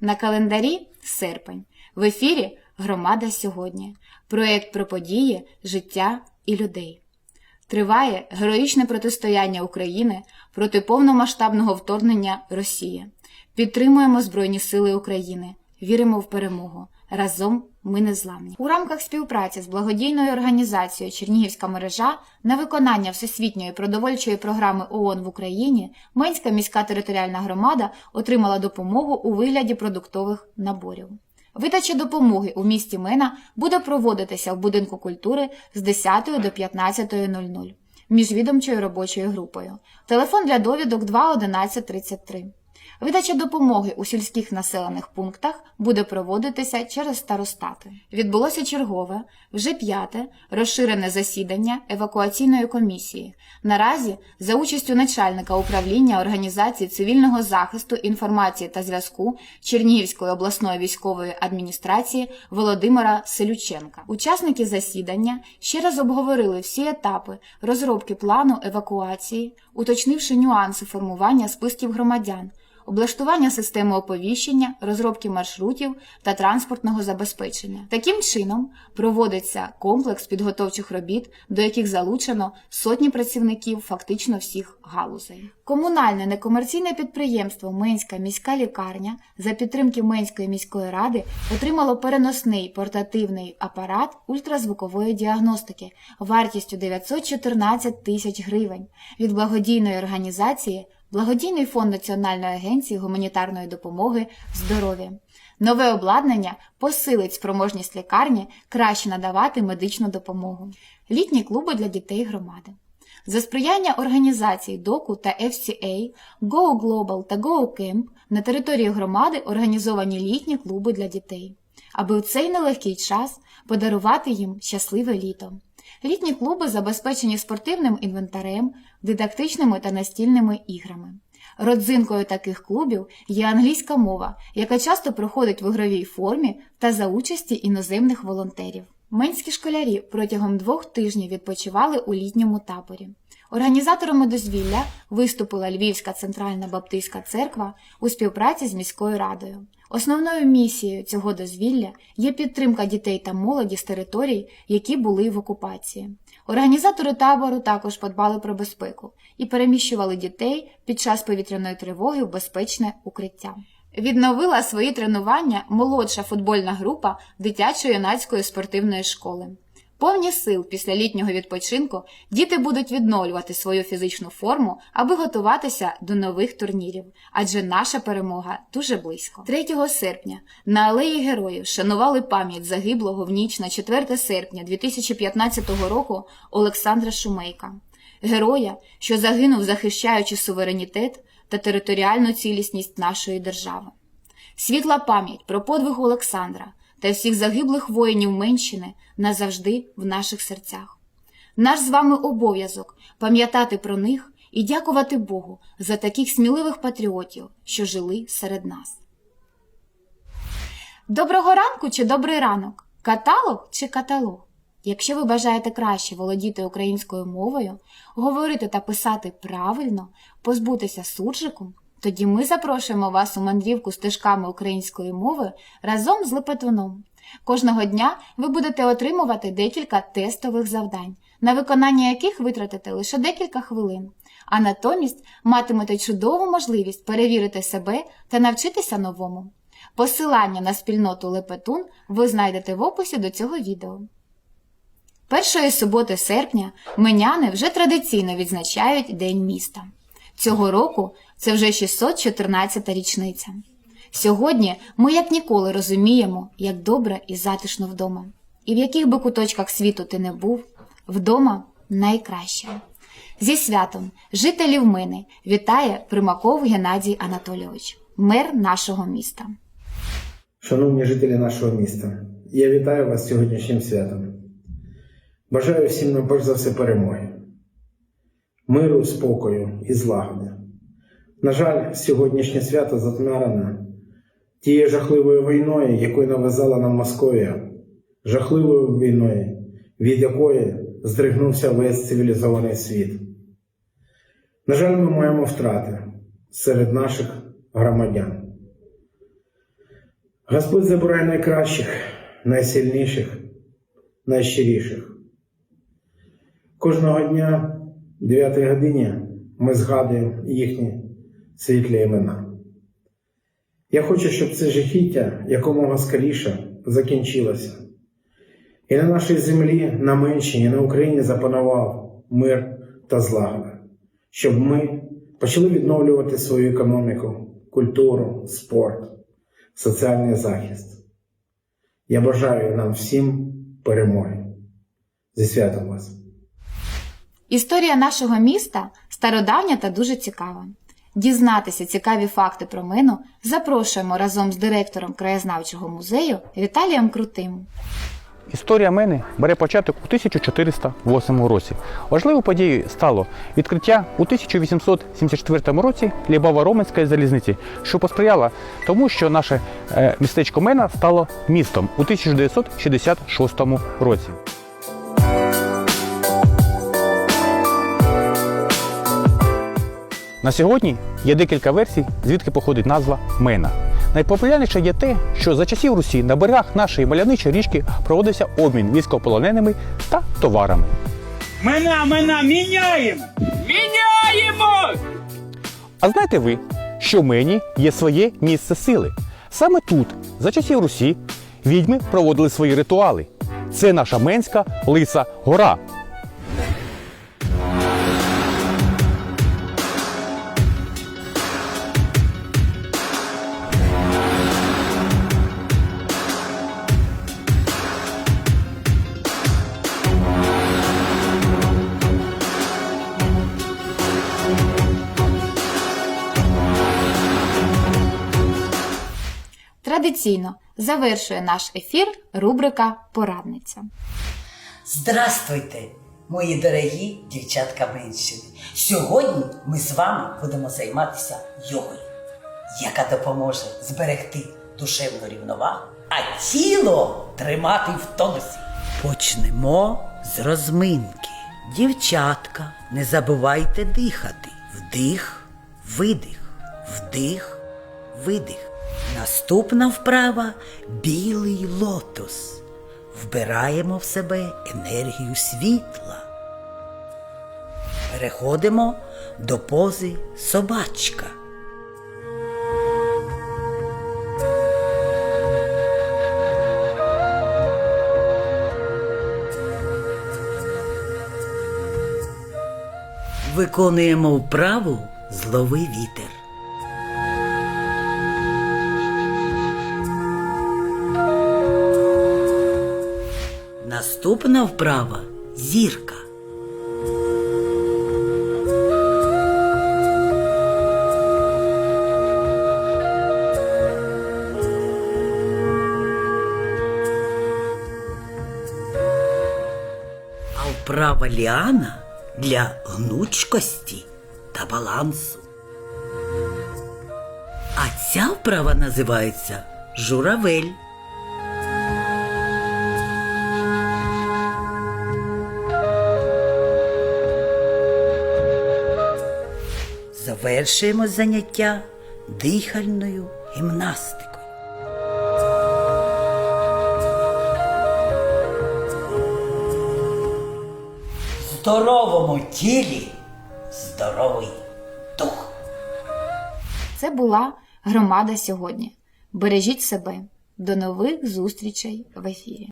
На календарі серпень. В ефірі Громада сьогодні. Проєкт про події, життя і людей. Триває героїчне протистояння України проти повномасштабного вторгнення Росії. Підтримуємо Збройні Сили України. Віримо в перемогу. Разом ми незламні. У рамках співпраці з благодійною організацією Чернігівська мережа на виконання всесвітньої продовольчої програми ООН в Україні Менська міська територіальна громада отримала допомогу у вигляді продуктових наборів. Видача допомоги у місті Мена буде проводитися в будинку культури з 10 до 15.00 міжвідомчою робочою групою. Телефон для довідок 2 11 33. Видача допомоги у сільських населених пунктах буде проводитися через старостати. Відбулося чергове, вже п'яте, розширене засідання евакуаційної комісії. Наразі за участю начальника управління організації цивільного захисту інформації та зв'язку Чернігівської обласної військової адміністрації Володимира Селюченка. Учасники засідання ще раз обговорили всі етапи розробки плану евакуації, уточнивши нюанси формування списків громадян облаштування системи оповіщення, розробки маршрутів та транспортного забезпечення. Таким чином проводиться комплекс підготовчих робіт, до яких залучено сотні працівників фактично всіх галузей. Комунальне некомерційне підприємство Менська міська лікарня за підтримки Менської міської ради отримало переносний портативний апарат ультразвукової діагностики вартістю 914 тисяч гривень від благодійної організації Благодійний фонд Національної агенції гуманітарної допомоги здоров'я. Нове обладнання посилить спроможність лікарні краще надавати медичну допомогу. Літні клуби для дітей громади. За сприяння організацій ДОКУ та FCA, Go Global та Go Camp на території громади організовані літні клуби для дітей, аби у цей нелегкий час подарувати їм щасливе літо. Літні клуби забезпечені спортивним інвентарем, дидактичними та настільними іграми. Родзинкою таких клубів є англійська мова, яка часто проходить в ігровій формі та за участі іноземних волонтерів. Менські школярі протягом двох тижнів відпочивали у літньому таборі. Організаторами дозвілля виступила Львівська центральна баптистська церква у співпраці з міською радою. Основною місією цього дозвілля є підтримка дітей та молоді з територій, які були в окупації. Організатори табору також подбали про безпеку і переміщували дітей під час повітряної тривоги в безпечне укриття. Відновила свої тренування молодша футбольна група дитячо-юнацької спортивної школи. Повні сил після літнього відпочинку діти будуть відновлювати свою фізичну форму, аби готуватися до нових турнірів, адже наша перемога дуже близько. 3 серпня на алеї героїв шанували пам'ять загиблого в ніч на 4 серпня 2015 року Олександра Шумейка, героя, що загинув, захищаючи суверенітет та територіальну цілісність нашої держави. Світла пам'ять про подвиг Олександра та всіх загиблих воїнів Менщини назавжди в наших серцях. Наш з вами обов'язок пам'ятати про них і дякувати Богу за таких сміливих патріотів, що жили серед нас. Доброго ранку чи добрий ранок? Каталог чи каталог? Якщо ви бажаєте краще володіти українською мовою, говорити та писати правильно, позбутися суржику, тоді ми запрошуємо вас у мандрівку стежками української мови разом з Лепетуном. Кожного дня ви будете отримувати декілька тестових завдань, на виконання яких витратите лише декілька хвилин, а натомість матимете чудову можливість перевірити себе та навчитися новому. Посилання на спільноту Лепетун ви знайдете в описі до цього відео. Першої суботи серпня меняни вже традиційно відзначають День міста. Цього року це вже 614-та річниця. Сьогодні ми як ніколи розуміємо, як добре і затишно вдома. І в яких би куточках світу ти не був, вдома найкраще. Зі святом жителів Мини вітає Примаков Геннадій Анатолійович, мер нашого міста. Шановні жителі нашого міста, я вітаю вас сьогоднішнім святом. Бажаю всім перш за все перемоги, миру, спокою і злагоди. На жаль, сьогоднішнє свято затмарене тією жахливою війною, яку навязала нам Московія, жахливою війною, від якої здригнувся весь цивілізований світ. На жаль, ми маємо втрати серед наших громадян. Господь забирає найкращих, найсильніших, найщиріших. Кожного дня, 9 годині, ми згадуємо їхні світлі імена. Я хочу, щоб це жахіття якомога скоріше закінчилося. І на нашій землі, на Менщині, на Україні запанував мир та злагода, щоб ми почали відновлювати свою економіку, культуру, спорт, соціальний захист. Я бажаю нам всім перемоги. Зі святом вас! Історія нашого міста стародавня та дуже цікава. Дізнатися цікаві факти про мину запрошуємо разом з директором краєзнавчого музею Віталієм Крутим. Історія Мени бере початок у 1408 році. Важливою подією стало відкриття у 1874 році Лібаво-Роменської залізниці, що посприяло тому, що наше е, містечко Мена стало містом у 1966 році. На сьогодні є декілька версій, звідки походить назва Мена. Найпопулярніше є те, що за часів Русі на берегах нашої мальовничої річки проводився обмін військовополоненими та товарами. Мина, мина, міняємо! Міняємо! А знаєте ви, що в Мені є своє місце сили? Саме тут, за часів Русі, відьми проводили свої ритуали. Це наша Менська Лиса Гора. Традиційно завершує наш ефір рубрика Порадниця. Здравствуйте, мої дорогі дівчатка меншини. Сьогодні ми з вами будемо займатися йогою, яка допоможе зберегти душевну рівновагу, а тіло тримати в тонусі. Почнемо з розминки. Дівчатка, не забувайте дихати. Вдих, видих, вдих, видих. Наступна вправа білий лотос. Вбираємо в себе енергію світла. Переходимо до пози собачка. Виконуємо вправу злови вітер. Наступна вправа зірка. А вправа ліана для гнучкості та балансу. А ця вправа називається журавель. Завершуємо заняття дихальною гімнастикою. В здоровому тілі здоровий дух. Це була громада сьогодні. Бережіть себе. До нових зустрічей в ефірі.